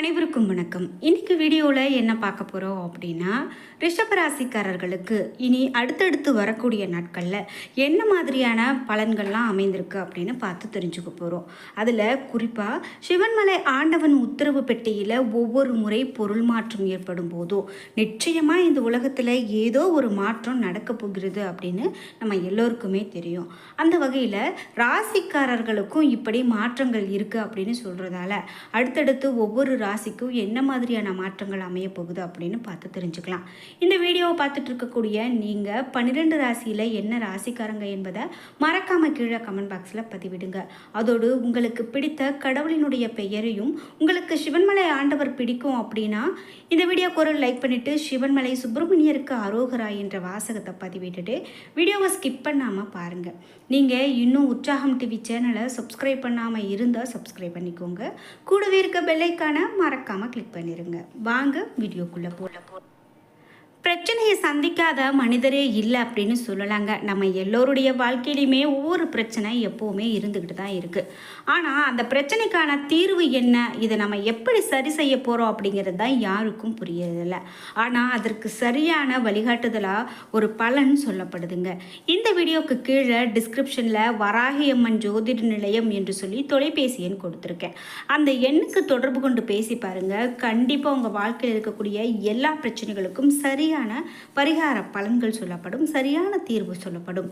அனைவருக்கும் வணக்கம். இன்னைக்கு வீடியோவில் என்ன பார்க்க போகிறோம் அப்படின்னா ரிஷபராசிக்காரர்களுக்கு இனி அடுத்தடுத்து வரக்கூடிய நாட்களில் என்ன மாதிரியான பலன்கள்லாம் அமைந்திருக்கு அப்படின்னு பார்த்து தெரிஞ்சுக்க போகிறோம் அதில் குறிப்பாக சிவன்மலை ஆண்டவன் உத்தரவு பெட்டியில் ஒவ்வொரு முறை பொருள் மாற்றம் ஏற்படும் போதோ நிச்சயமாக இந்த உலகத்தில் ஏதோ ஒரு மாற்றம் நடக்க போகிறது அப்படின்னு நம்ம எல்லோருக்குமே தெரியும். அந்த வகையில் ராசிக்காரர்களுக்கும் இப்படி மாற்றங்கள் இருக்குது அப்படின்னு சொல்கிறதால அடுத்தடுத்து ஒவ்வொரு ராசிக்கும் என்ன மாதிரியான மாற்றங்கள் அமைய போகுது அப்படின்னு பார்த்து தெரிஞ்சுக்கலாம். இந்த வீடியோவை பார்த்துட்டு இருக்கக்கூடிய நீங்கள் பன்னிரெண்டு ராசியில் என்ன ராசிக்காரங்க என்பதை மறக்காமல் கீழே கமெண்ட் பாக்ஸில் பதிவிடுங்க. அதோடு உங்களுக்கு பிடித்த கடவுளினுடைய பெயரையும் உங்களுக்கு சிவன்மலை ஆண்டவர் பிடிக்கும் அப்படின்னா இந்த வீடியோக்கு ஒரு லைக் பண்ணிவிட்டு சிவன்மலை சுப்பிரமணியருக்கு அரோகரா என்ற வாசகத்தை பதிவிட்டுட்டு வீடியோவை ஸ்கிப் பண்ணாமல் பாருங்கள் நீங்கள் இன்னும் உற்சாகம் டிவி சேனலை சப்ஸ்கிரைப் பண்ணாமல் இருந்தால் சப்ஸ்கிரைப் பண்ணிக்கோங்க. கூடவே இருக்க பெல்லைக்கான மறக்காமல் கிளிக் பண்ணிடுங்க வாங்க வீடியோக்குள்ளே போல போ பிரச்சனையை சந்திக்காத மனிதரே இல்லை அப்படின்னு சொல்லலாங்க. நம்ம எல்லோருடைய வாழ்க்கையிலையுமே ஒவ்வொரு பிரச்சனை எப்போவுமே இருந்துக்கிட்டு தான் இருக்குது ஆனால் அந்த பிரச்சனைக்கான தீர்வு என்ன? இதை நம்ம எப்படி சரி செய்ய போகிறோம் அப்படிங்கிறது தான் யாருக்கும் புரியறதில்ல. ஆனால் அதற்கு சரியான வழிகாட்டுதலாக ஒரு பலன் சொல்லப்படுதுங்க. இந்த வீடியோக்கு கீழே டிஸ்கிரிப்ஷனில் வராகியம்மன் ஜோதிட நிலையம் என்று சொல்லி தொலைபேசி எண் கொடுத்துருக்கேன். அந்த எண்ணுக்கு தொடர்பு கொண்டு பேசி பாருங்கள் கண்டிப்பாக உங்கள் வாழ்க்கையில் இருக்கக்கூடிய எல்லா பிரச்சனைகளுக்கும் சரி சரியான பரிகார பலன்கள் சொல்லப்படும் சரியான தீர்வு சொல்லப்படும்.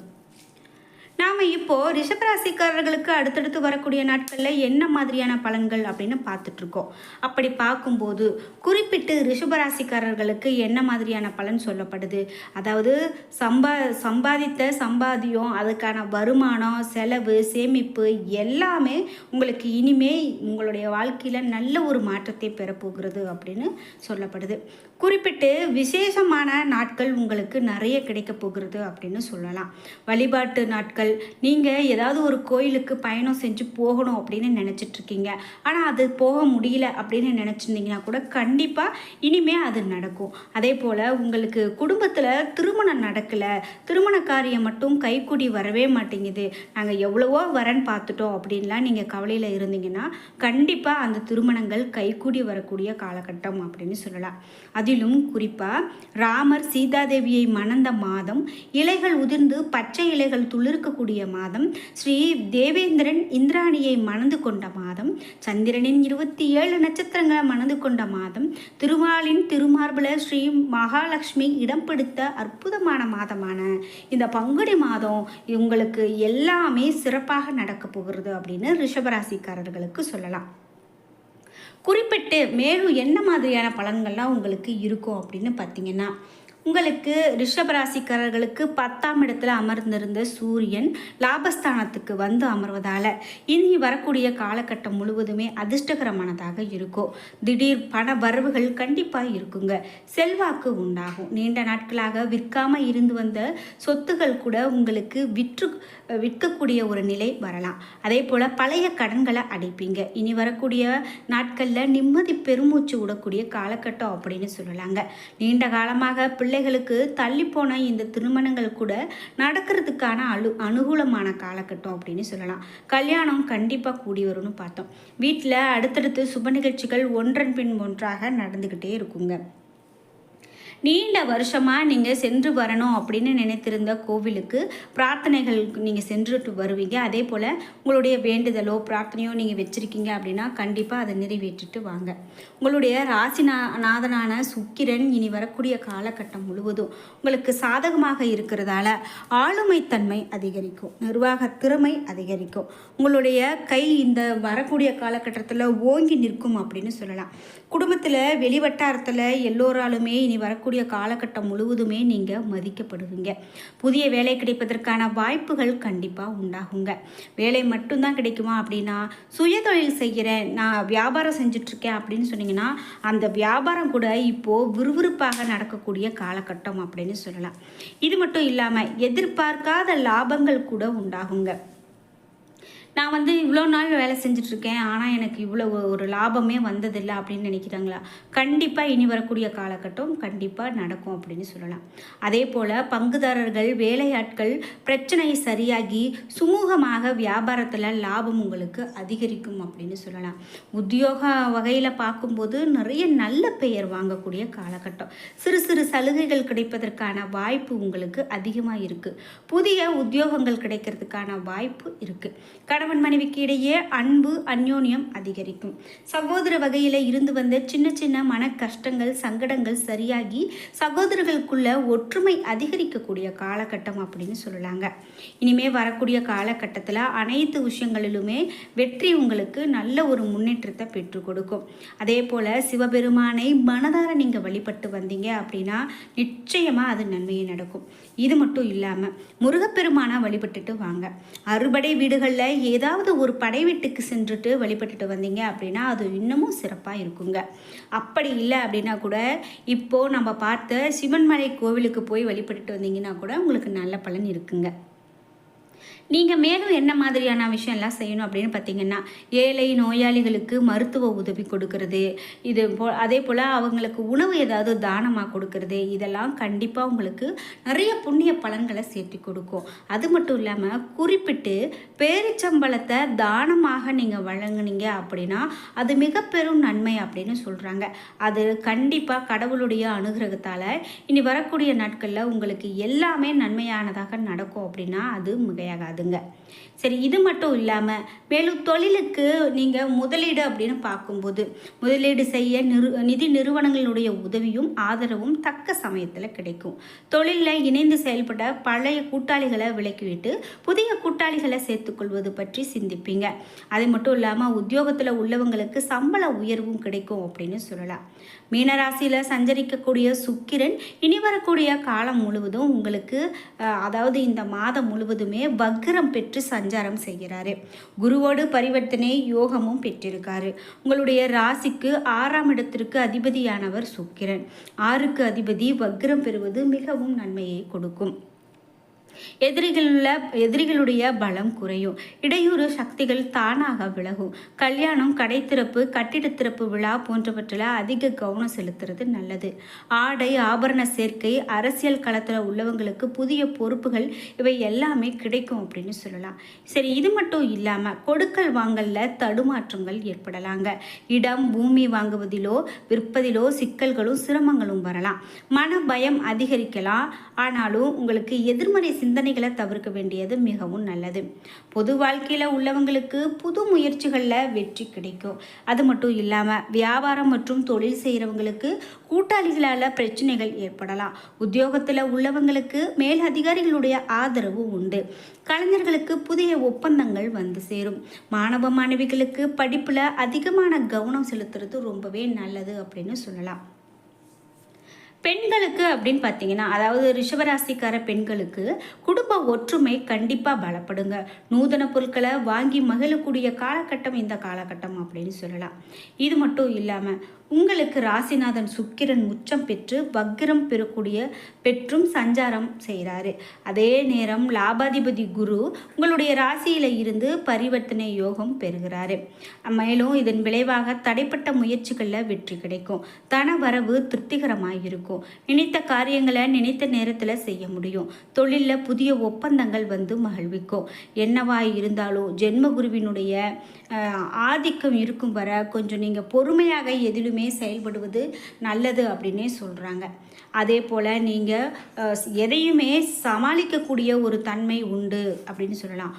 நாம் இப்போது ரிஷபராசிக்காரர்களுக்கு அடுத்தடுத்து வரக்கூடிய நாட்களில் என்ன மாதிரியான பலன்கள் அப்படின்னு பார்த்துட்ருக்கோம். அப்படி பார்க்கும்போது குறிப்பிட்டு ரிஷபராசிக்காரர்களுக்கு என்ன மாதிரியான பலன் சொல்லப்படுது? அதாவது சம்பா சம்பாதித்த சம்பாதியம் அதுக்கான வருமானம் செலவு சேமிப்பு எல்லாமே உங்களுக்கு இனிமே உங்களுடைய வாழ்க்கையில் நல்ல ஒரு மாற்றத்தை பெறப்போகிறது அப்படின்னு சொல்லப்படுது. குறிப்பிட்டு விசேஷமான நாட்கள் உங்களுக்கு நிறைய கிடைக்க போகிறது அப்படின்னு சொல்லலாம். வழிபாட்டு நாட்கள் நீங்கள் ஏதாவது ஒரு கோயிலுக்கு பயணம் செஞ்சு போகணும் அப்படின்னு நினச்சிட்டு இருக்கீங்க ஆனால் அது போக முடியல அப்படின்னு நினச்சிருந்தீங்கன்னா கூட கண்டிப்பாக இனிமே அது நடக்கும். அதே போல் உங்களுக்கு குடும்பத்தில் திருமணம் நடக்கலை. திருமண காரியம் மட்டும் கைக்கூடி வரவே மாட்டேங்குது. நாங்கள் எவ்வளவோ வரன் பார்த்துட்டோம் அப்படின்லாம் நீங்கள் கவலையில் இருந்தீங்கன்னா கண்டிப்பாக அந்த திருமணங்கள் கைக்கூடி வரக்கூடிய காலகட்டம் அப்படின்னு சொல்லலாம். அதிலும் குறிப்பாக ராமர் சீதாதேவியை மணந்த மாதம் இலைகள் உதிர்ந்து பச்சை இலைகள் கூடிய மாதம் ஸ்ரீ தேவேந்திரன் இந்திராணியை மணந்து கொண்ட மாதம் சந்திரனின் இருபத்தி ஏழு நட்சத்திரங்களை மணந்து கொண்ட மாதம் திருமாலின் திருமார்பில் ஸ்ரீ மகாலட்சுமி இடம் பிடித்த அற்புதமான மாதமான இந்த பங்குனி மாதம் உங்களுக்கு எல்லாமே சிறப்பாக நடக்க போகிறது அப்படின்னு ரிஷபராசிக்காரர்களுக்கு சொல்லலாம். குறிப்பிட்டு மேலும் என்ன மாதிரியான பலன்கள்லாம் உங்களுக்கு இருக்கும் அப்படின்னு பார்த்தீங்கன்னா உங்களுக்கு ரிஷபராசிக்காரர்களுக்கு பத்தாம் இடத்துல அமர்ந்திருந்த சூரியன் லாபஸ்தானத்துக்கு வந்து அமர்வதால் இனி வரக்கூடிய காலகட்டம் முழுவதுமே அதிர்ஷ்டகரமானதாக இருக்கும். திடீர் பண வரவுகள் கண்டிப்பாக இருக்குங்க. செல்வாக்கு உண்டாகும். நீண்ட நாட்களாக விற்காம இருந்து வந்த சொத்துகள் கூட உங்களுக்கு விற்று விற்கக்கூடிய ஒரு நிலை வரலாம். அதே போல் பழைய கடன்களை அடைப்பீங்க. இனி வரக்கூடிய நாட்களில் நிம்மதி பெருமூச்சு விடக்கூடிய காலகட்டம் அப்படின்னு சொல்லலாங்க. நீண்ட காலமாக பிள்ளைகளுக்கு தள்ளிப்போன இந்த திருமணங்கள் கூட நடக்கிறதுக்கான அனு அனுகூலமான காலகட்டம் அப்படின்னு சொல்லலாம். கல்யாணம் கண்டிப்பாக கூடி வரும்னு பார்த்தோம். வீட்டில் அடுத்தடுத்து சுப நிகழ்ச்சிகள் ஒன்றன் பின் ஒன்றாக நடந்துக்கிட்டே இருக்குங்க. நீண்ட வருஷமாக நீங்கள் சென்று வரணும் அப்படின்னு நினைத்திருந்த கோவிலுக்கு பிரார்த்தனைகள் நீங்கள் சென்றுட்டு வருவீங்க. அதே போல் உங்களுடைய வேண்டுதலோ பிரார்த்தனையோ நீங்கள் வச்சுருக்கீங்க அப்படின்னா கண்டிப்பாக அதை நிறைவேற்றிட்டு வாங்க. உங்களுடைய ராசிநா நாதனான சுக்கிரன் இனி வரக்கூடிய காலகட்டம் முழுவதும் உங்களுக்கு சாதகமாக இருக்கிறதால ஆளுமைத்தன்மை அதிகரிக்கும் நிர்வாக திறமை அதிகரிக்கும். உங்களுடைய கை இந்த வரக்கூடிய காலகட்டத்தில் ஓங்கி நிற்கும் அப்படின்னு சொல்லலாம். குடும்பத்தில் வெளிவட்டாரத்தில் எல்லோராலுமே இனி வரக்கூடிய காலகட்டம் முழுவதுமே நீங்கள் மதிக்கப்படுவீங்க. புதிய வேலை கிடைப்பதற்கான வாய்ப்புகள் கண்டிப்பாக உண்டாகுங்க. வேலை மட்டும்தான் கிடைக்குமா அப்படின்னா சுயதொழில் செய்கிறேன் நான் வியாபாரம் செஞ்சிட்ருக்கேன் அப்படின்னு சொன்னீங்கன்னா அந்த வியாபாரம் கூட இப்போது விறுவிறுப்பாக நடக்கக்கூடிய காலகட்டம் அப்படின்னு சொல்லலாம். இது மட்டும் இல்லாமல் எதிர்பார்க்காத லாபங்கள் கூட உண்டாகுங்க. நான் வந்து இவ்வளோ நாள் வேலை செஞ்சுட்ருக்கேன் ஆனால் எனக்கு இவ்வளோ ஒரு லாபமே வந்ததில்லை அப்படின்னு நினைக்கிறாங்களா? கண்டிப்பாக இனி வரக்கூடிய காலகட்டம் கண்டிப்பாக நடக்கும் அப்படின்னு சொல்லலாம். அதே போல் பங்குதாரர்கள் வேலையாட்கள் பிரச்சனை சரியாகி சுமூகமாக வியாபாரத்தில் லாபம் உங்களுக்கு அதிகரிக்கும் அப்படின்னு சொல்லலாம். உத்தியோக வகையில் பார்க்கும்போது நிறைய நல்ல பெயர் வாங்கக்கூடிய காலகட்டம். சிறு சிறு சலுகைகள் கிடைப்பதற்கான வாய்ப்பு உங்களுக்கு அதிகமாக இருக்குது புதிய உத்தியோகங்கள் கிடைக்கிறதுக்கான வாய்ப்பு இருக்குது கணவன் மனைவிக்கு இடையே அன்பு அந்யோன்யம் அதிகரிக்கும். சகோதர வகையில் இருந்து வந்த சின்ன சின்ன மன கஷ்டங்கள் சங்கடங்கள் சரியாகி சகோதரர்களுக்குள்ள ஒற்றுமை அதிகரிக்கக்கூடிய காலகட்டம் அப்படின்னு சொல்லலாங்க. இனிமே வரக்கூடிய காலகட்டத்தில் அனைத்து விஷயங்களிலுமே வெற்றி உங்களுக்கு நல்ல ஒரு முன்னேற்றத்தை பெற்றுக் கொடுக்கும். அதே போல் சிவபெருமானை மனதார நீங்கள் வழிபட்டு வந்தீங்க அப்படின்னா நிச்சயமாக அது நன்மையை நடக்கும். இது மட்டும் இல்லாமல் முருகப்பெருமானை வழிபட்டுட்டு வாங்க. அறுபடை வீடுகளில் ஏதாவது ஒரு படை வீட்டுக்கு சென்றுட்டு வழிபட்டுட்டு வந்தீங்க அப்படின்னா அது இன்னமும் சிறப்பாக இருக்குங்க. அப்படி இல்லை அப்படின்னா கூட இப்போது நம்ம பார்த்த சிவன்மலை கோவிலுக்கு போய் வழிபட்டுட்டு வந்தீங்கன்னா கூட உங்களுக்கு நல்ல பலன் இருக்குங்க. நீங்கள் மேலும் என்ன மாதிரியான விஷயம்லாம் செய்யணும் அப்படின்னு பார்த்தீங்கன்னா ஏழை நோயாளிகளுக்கு மருத்துவ உதவி கொடுக்கறது. இது போ அதே போல் அவங்களுக்கு உணவு ஏதாவது தானமாக கொடுக்கறது. இதெல்லாம் கண்டிப்பாக உங்களுக்கு நிறைய புண்ணிய பலன்களை சேர்த்து கொடுக்கும். அது மட்டும் இல்லாமல் குறிப்பிட்டு பேரிச்சம்பளத்தை தானமாக நீங்கள் வழங்குனீங்க அப்படின்னா அது மிக பெரும் நன்மை அப்படின்னு சொல்கிறாங்க அது கண்டிப்பாக கடவுளுடைய அனுகிரகத்தால் இனி வரக்கூடிய நாட்களில் உங்களுக்கு எல்லாமே நன்மையானதாக நடக்கும் அப்படின்னா அது மிகையாகாதுங்க சரி இது மட்டும் இல்லாமல் மேலும் தொழிலுக்கு நீங்கள் முதலீடு அப்படின்னு பார்க்கும்போது முதலீடு செய்ய நிறு நிதி நிறுவனங்களுடைய உதவியும் ஆதரவும் தக்க சமயத்தில் கிடைக்கும். தொழிலில் இணைந்து செயல்பட பழைய கூட்டாளிகளை விலக்கிவிட்டு புதிய கூட்டாளிகளை சேர்த்துக்கொள்வது பற்றி சிந்திப்பீங்க. அது மட்டும் இல்லாமல் உத்தியோகத்தில் உள்ளவங்களுக்கு சம்பள உயர்வும் கிடைக்கும் அப்படின்னு சொல்லலாம். மீனராசியில் சஞ்சரிக்கக்கூடிய சுக்கிரன் இனி வரக்கூடிய காலம் முழுவதும் உங்களுக்கு அதாவது இந்த மாதம் முழுவதுமே வக்ரம் பெற்று சஞ்சாரம் செய்கிறாரு. குருவோடு பரிவர்த்தனை யோகமும் பெற்றிருக்காரு. உங்களுடைய ராசிக்கு ஆறாம் இடத்திற்கு அதிபதியானவர் சுக்கிரன். ஆறுக்கு அதிபதி வக்ரம் பெறுவது மிகவும் நன்மையை கொடுக்கும். எதிரிகளுள்ள எதிரிகளுடைய பலம் குறையும். இடையூறு சக்திகள் தானாக விலகும். கல்யாணம் கடை திறப்பு கட்டிட திறப்பு விழா போன்றவற்றில் அதிக கவனம் செலுத்துறது நல்லது. ஆடை ஆபரண சேர்க்கை அரசியல் களத்தில் உள்ளவங்களுக்கு புதிய பொறுப்புகள் இவை எல்லாமே கிடைக்கும் அப்படின்னு சொல்லலாம். சரி இது மட்டும் இல்லாமல் கொடுக்கல் வாங்கல்ல தடுமாற்றங்கள் ஏற்படலாங்க. இடம் பூமி வாங்குவதிலோ விற்பதிலோ சிக்கல்களும் சிரமங்களும் வரலாம். மன பயம் அதிகரிக்கலாம். ஆனாலும் உங்களுக்கு எதிர்மறை சிந்தனைகளை தவிர்க்க வேண்டியது மிகவும் நல்லது. பொது வாழ்க்கையில் உள்ளவங்களுக்கு புது முயற்சிகளில் வெற்றி கிடைக்கும். அது மட்டும் இல்லாமல் வியாபாரம் மற்றும் தொழில் செய்கிறவங்களுக்கு கூட்டாளிகளால் பிரச்சனைகள் ஏற்படலாம். உத்தியோகத்தில் உள்ளவங்களுக்கு மேல் அதிகாரிகளுடைய ஆதரவு உண்டு. கலைஞர்களுக்கு புதிய ஒப்பந்தங்கள் வந்து சேரும். மாணவ மாணவிகளுக்கு படிப்பில் அதிகமான கவனம் செலுத்துறது ரொம்பவே நல்லது அப்படின்னு சொல்லலாம். பெண்களுக்கு அப்படின்னு பார்த்தீங்கன்னா அதாவது ரிஷபராசிக்கார பெண்களுக்கு குடும்ப ஒற்றுமை கண்டிப்பாக பலப்படுங்க. நூதன பொருட்களை வாங்கி மகிழக்கூடிய காலகட்டம் இந்த காலகட்டம் அப்படின்னு சொல்லலாம். இது மட்டும் இல்லாமல் உங்களுக்கு ராசிநாதன் சுக்கிரன் உச்சம் பெற்று வக்ரம் பெறக்கூடிய பெற்றும் சஞ்சாரம் செய்கிறாரு அதே நேரம் லாபாதிபதி குரு உங்களுடைய ராசியில் இருந்து பரிவர்த்தனை யோகம் பெறுகிறாரு. மேலும் இதன் விளைவாக தடைப்பட்ட முயற்சிகளில் வெற்றி கிடைக்கும். தன வரவு திருப்திகரமாக இருக்கும் நினைத்த காரியங்களை நினைத்த நேரத்தில் செய்ய முடியும். தொழிலில் புதிய ஒப்பந்தங்கள் வந்து மகிழ்விக்கும். என்னவா இருந்தாலும் ஜென்மகுருவினுடைய ஆதிக்கம் இருக்கும் வர கொஞ்சம் நீங்கள் பொறுமையாக எதிலுமே செயல்படுவது நல்லது அப்படின்னே சொல்கிறாங்க அதே போல் நீங்கள் எதையுமே சமாளிக்கக்கூடிய ஒரு தன்மை உண்டு அப்படின்னு சொல்லலாம்.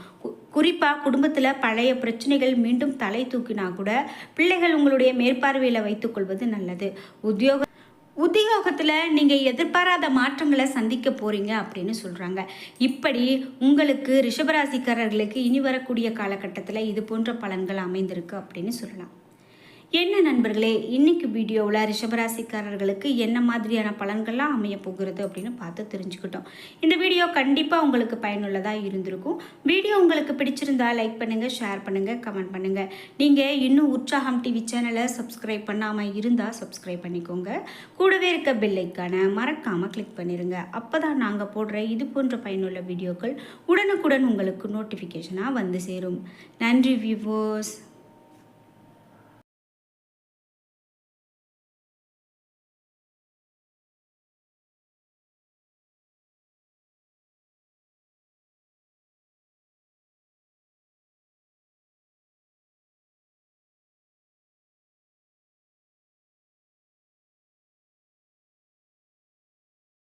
குறிப்பாக குடும்பத்தில் பழைய பிரச்சனைகள் மீண்டும் தலை தூக்கினா கூட பிள்ளைகள் உங்களுடைய மேற்பார்வையில் வைத்துக்கொள்வது நல்லது. உத்தியோக உத்தியோகத்தில் நீங்கள் எதிர்பாராத மாற்றங்களை சந்திக்க போகிறீங்க அப்படின்னு சொல்கிறாங்க இப்படி உங்களுக்கு ரிஷபராசிக்காரர்களுக்கு இனி வரக்கூடிய காலகட்டத்தில் இது போன்ற பலன்கள் அமைந்திருக்கு அப்படின்னு சொல்லலாம். என்ன நண்பர்களே இன்னைக்கு வீடியோவில் ரிஷபராசிக்காரர்களுக்கு என்ன மாதிரியான பலன்கள்லாம் அமைய போகிறது அப்படின்னு பார்த்து தெரிஞ்சுக்கிட்டோம். இந்த வீடியோ கண்டிப்பாக உங்களுக்கு பயனுள்ளதாக இருந்திருக்கும். வீடியோ உங்களுக்கு பிடிச்சிருந்தா லைக் பண்ணுங்கள் ஷேர் பண்ணுங்கள் கமெண்ட் பண்ணுங்கள் நீங்கள் இன்னும் உற்சாகம் டிவி சேனலை சப்ஸ்கிரைப் பண்ணாமல் இருந்தால் சப்ஸ்கிரைப் பண்ணிக்கோங்க. கூடவே இருக்க பெல்லைக்கான மறக்காமல் கிளிக் பண்ணிடுங்க அப்போ தான் நாங்கள் போடுற இது போன்ற பயனுள்ள வீடியோக்கள் உடனுக்குடன் உங்களுக்கு நோட்டிஃபிகேஷனாக வந்து சேரும். நன்றி வியூவர்ஸ்